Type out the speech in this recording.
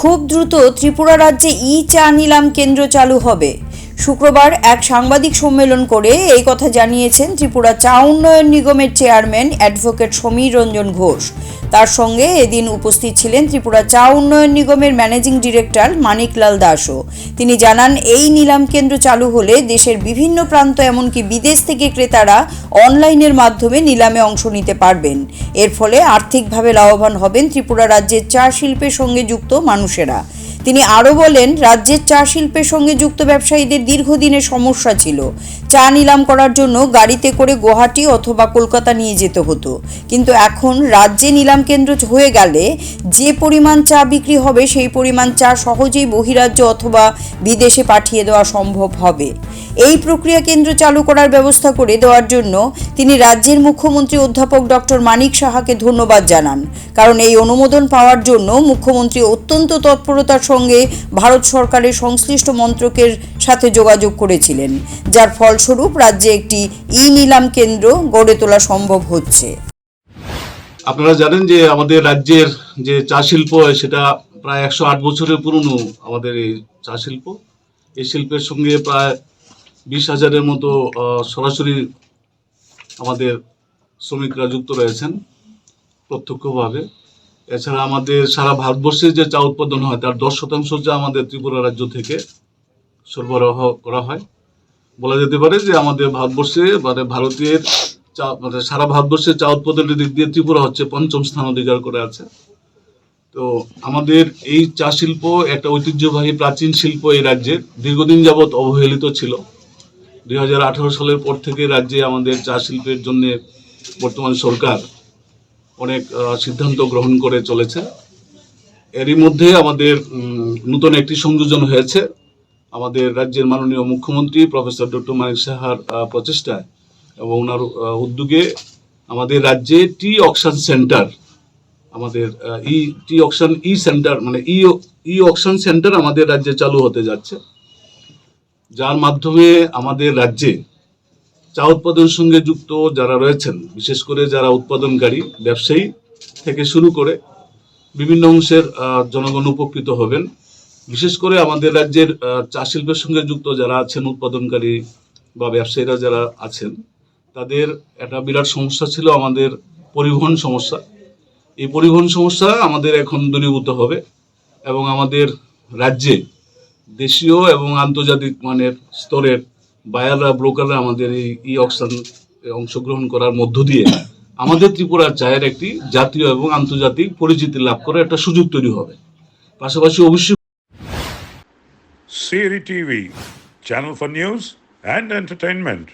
খুব দ্রুত ত্রিপুরা রাজ্যে ই চা নিলাম কেন্দ্র চালু হবে। শুক্রবার এক সাংবাদিক সম্মেলন করে এই কথা জানিয়েছেন ত্রিপুরা চা উন্নয়ন নিগমের চেয়ারম্যান অ্যাডভোকেট সমীর রঞ্জন ঘোষ। তার সঙ্গে এদিন উপস্থিত ছিলেন ত্রিপুরা চা উন্নয়ন নিগমের ম্যানেজিং ডিরেক্টর মানিকলাল দাসও। তিনি জানান, এই নিলাম কেন্দ্র চালু হলে দেশের বিভিন্ন প্রান্ত এমনকি বিদেশ থেকে ক্রেতারা অনলাইনের মাধ্যমে নিলামে অংশ নিতে পারবেন। এর ফলে আর্থিকভাবে লাভবান হবেন ত্রিপুরা রাজ্যের চা শিল্পের সঙ্গে যুক্ত মানুষেরা। তিনি আরও বলেন, রাজ্যের চা শিল্পের সঙ্গে যুক্ত ব্যবসায়ীদের দীর্ঘদিনের সমস্যা ছিল। চা নিলাম করার জন্য গাড়িতে করে গুয়াহাটি অথবা কলকাতা নিয়ে যেতে হতো। কিন্তু এখন রাজ্যে নিলাম কেন্দ্র হয়ে গেলে যে পরিমাণ চা বিক্রি হবে, সেই পরিমাণ চা সহজেই বহিরাজ্য অথবা বিদেশে পাঠিয়ে দেওয়া সম্ভব হবে। এই প্রক্রিয়া কেন্দ্র চালু করার ব্যবস্থা করে দেওয়ার জন্য তিনি রাজ্যের মুখ্যমন্ত্রী অধ্যাপক ডক্টর মানিক সাহাকে ধন্যবাদ জানান। কারণ এই অনুমোদন পাওয়ার জন্য মুখ্যমন্ত্রী অত্যন্ত তৎপরতার সঙ্গে ভারত সরকারের সংশ্লিষ্ট মন্ত্রকের সাথে যোগাযোগ করেছিলেন, যার ফলস্বরূপ রাজ্যে একটি ই নিলাম কেন্দ্র গড়ে তোলা সম্ভব হচ্ছে। আপনারা জানেন যে আমাদের রাজ্যের যে চা শিল্প সেটা প্রায় একশো আট বছরের পুরনো আমাদের এই চা শিল্প। এই শিল্পের সঙ্গে প্রায় বিশ হাজারের মতো সরাসরি আমাদের শ্রমিকরা যুক্ত রয়েছেন প্রত্যক্ষভাবে। এছাড়া আমাদের সারা ভারতবর্ষে যে চা উৎপাদন হয়, তার দশ শতাংশ চা আমাদের ত্রিপুরা রাজ্য থেকে সরবরাহ করা হয়। বলা যেতে পারে যে আমাদের ভারতবর্ষে মানে ভারতের চা মানে সারা ভারতবর্ষে চা উৎপাদনের দিক দিয়ে ত্রিপুরা হচ্ছে পঞ্চম স্থান অধিকার করে আছে। তো আমাদের এই চা শিল্প একটা ঐতিহ্যবাহী প্রাচীন শিল্প এই রাজ্যে। দীর্ঘদিন যাবৎ অবহেলিত ছিল। দুই হাজার আঠারো সালের পর থেকে রাজ্যে আমাদের চা শিল্পের জন্য বর্তমান সরকার অনেক সিদ্ধান্ত গ্রহণ করে চলেছে। এরই মধ্যে আমাদের নূতন একটি সংযোজন হয়েছে। আমাদের রাজ্যের মাননীয় মুখ্যমন্ত্রী প্রফেসর ডক্টর মানিক সাহার প্রচেষ্টায় এবং ওনার উদ্যোগে আমাদের রাজ্যে টি অকশন সেন্টার, আমাদের ই, টি অকশন ই সেন্টার মানে ই ই অকশন সেন্টার আমাদের রাজ্যে চালু হতে যাচ্ছে। যার মাধ্যমে আমাদের রাজ্যে চা উৎপাদনের সঙ্গে যুক্ত যারা রয়েছেন, বিশেষ করে যারা উৎপাদনকারী, ব্যবসায়ী থেকে শুরু করে বিভিন্ন অংশের জনগণ উপকৃত হবেন। বিশেষ করে আমাদের রাজ্যের চা শিল্পের সঙ্গে যুক্ত যারা আছেন, উৎপাদনকারী বা ব্যবসায়ীরা যারা আছেন, তাদের একটা বিরাট সমস্যা ছিল আমাদের পরিবহন সমস্যা। এই পরিবহন সমস্যা আমাদের এখন দূরীভূত হবে এবং আমাদের রাজ্যে দেশীয় এবং আন্তর্জাতিক মানের স্তরের বায়াররা, ব্রোকাররা আমাদের এই ই অকশন অংশগ্রহণ করার মধ্য দিয়ে আমাদের ত্রিপুরার চায়ের একটি জাতীয় এবং আন্তর্জাতিক পরিচিতি লাভ করার একটা সুযোগ তৈরি হবে পাশাপাশি অবশ্যই Siri TV channel for news and entertainment.